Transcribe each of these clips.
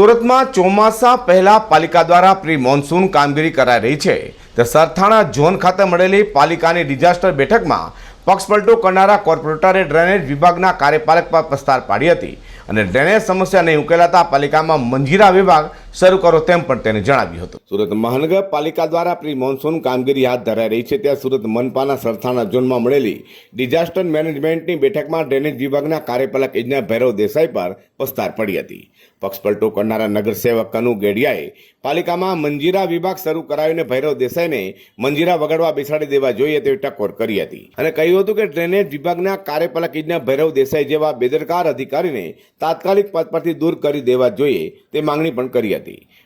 સુરતમાં ચોમાસા પહેલા પાલિકા દ્વારા પ્રી મોન્સૂન કામગીરી કરાઈ રહી છે. તે સરથાણા ઝોન ખાતે મળેલી પાલિકાની ડિઝાસ્ટર બેઠકમાં પક્ષપલટો કરનારા કોર્પોરેટરે ડ્રેનેજ વિભાગના કાર્યપાલક પર પ્રસ્તાર પાડી હતી અને ડ્રેનેજ સમસ્યા નહીં ઉકેલાતા પાલિકામાં મંજીરા વિભાગ શરૂ કરો તેમ પણ તેને જણાવ્યું હતું. સુરત મહાનગરપાલિકા દ્વારા પ્રી મોન્સૂન કામગીરી હાથ ધરાઈ રહી છે. ત્યાં સુરત મનપાના સરથાના ઝોનમાં મળેલી ડિઝાસ્ટર મેનેજમેન્ટની બેઠકમાં ડ્રેનેજ વિભાગના કાર્યપાલક ઇજનેર ભૈરવ દેસાઈ પર પસ્તાર પડી હતી. પક્ષપલટો કરનારા નગરસેવક કનુ ગેડિયાએ પાલિકામાં મંજીરા વિભાગ શરૂ કરાવીને ભૈરવ દેસાઈને મંજીરા વગાડવા બેસાડી દેવા જોઈએ તેવી ટકોર કરી હતી. અને કહ્યું હતું કે ડ્રેનેજ વિભાગના કાર્યપાલક ઇજનેર ભૈરવ દેસાઈ જેવા બેદરકાર અધિકારીને તાત્કાલિક પદ પરથી દૂર કરી દેવા જોઈએ તે માંગણી પણ કરી હતી.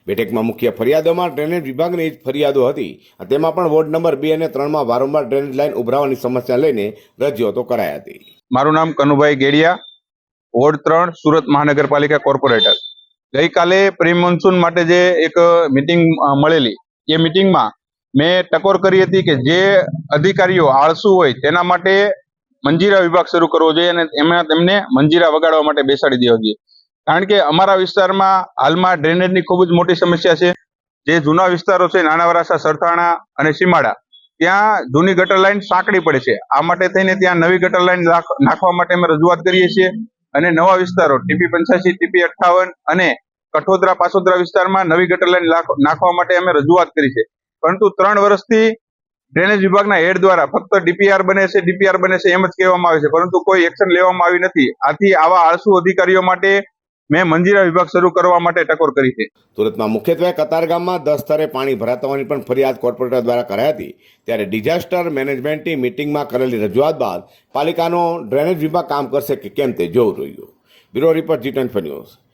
બેઠકમાં મુખ્ય ફરિયાદોમાં ડ્રેનેજ વિભાગની જ ફરિયાદો હતી તેમાં પણ વોર્ડ નંબર બે અને ત્રણમાં વારંવાર ડ્રેનેજ લાઇન ઉભરાવાની સમસ્યા લઈને રજૂઆતો કરાઈ હતી. મારું નામ કનુભાઈ ગેડિયા, વોર્ડ ત્રણ, સુરત મહાનગરપાલિકા કોર્પોરેટર. ગઈકાલે પ્રી મોન્સૂન માટે જે એક મિટિંગ મળેલી, એ મિટિંગમાં મેં ટકોર કરી હતી કે જે અધિકારીઓ આળસુ હોય તેના માટે મંજીરા વિભાગ શરૂ કરવો જોઈએ અને એમાં તેમને મંજીરા વગાડવા માટે બેસાડી દેવા જોઈએ. કારણ કે અમારા વિસ્તારમાં હાલમાં ડ્રેનેજની ખૂબ જ મોટી સમસ્યા છે. જે જૂના વિસ્તારો છે નાના વરાસા સરથાણા અને સીમાડા, ત્યાં જૂની ગટર લાઇન સાંકડી પડે છે. આ માટે થઈને ત્યાં નવી ગટર લાઇન નાખ- નાખવા માટે અમે રજૂઆત કરીએ છીએ અને નવા વિસ્તારો, ટીપી પંચ્યાસી, ટીપી અઠ્ઠાવન અને કઠોદરા, પાસોદરા વિસ્તારમાં નવી ગટર લાઇન નાખવા માટે અમે રજૂઆત કરી છે. પરંતુ ત્રણ વર્ષથી ડ્રેનેજ વિભાગના હેડ દ્વારા ફક્ત ડીપીઆર બને છે, ડીપીઆર બને છે એમ જ કહેવામાં આવે છે. પરંતુ કોઈ એક્શન લેવામાં આવી નથી. આથી આવા આળસુ અધિકારીઓ માટે મેં મંજીરા વિભાગ શરૂ કરવા માટે ટકોર કરી છે. સુરતમાં મુખ્યત્વે કતારગામમાં દસ સ્તરે પાણી ભરાતા હોવાની પણ ફરિયાદ કોર્પોરેટર દ્વારા કરાઈ હતી. ત્યારે ડિઝાસ્ટર મેનેજમેન્ટની મિટિંગમાં કરેલી રજૂઆત બાદ પાલિકાનો ડ્રેનેજ વિભાગ કામ કરશે કે કેમ તે જોવું રહ્યું. Bureau report G twenty news.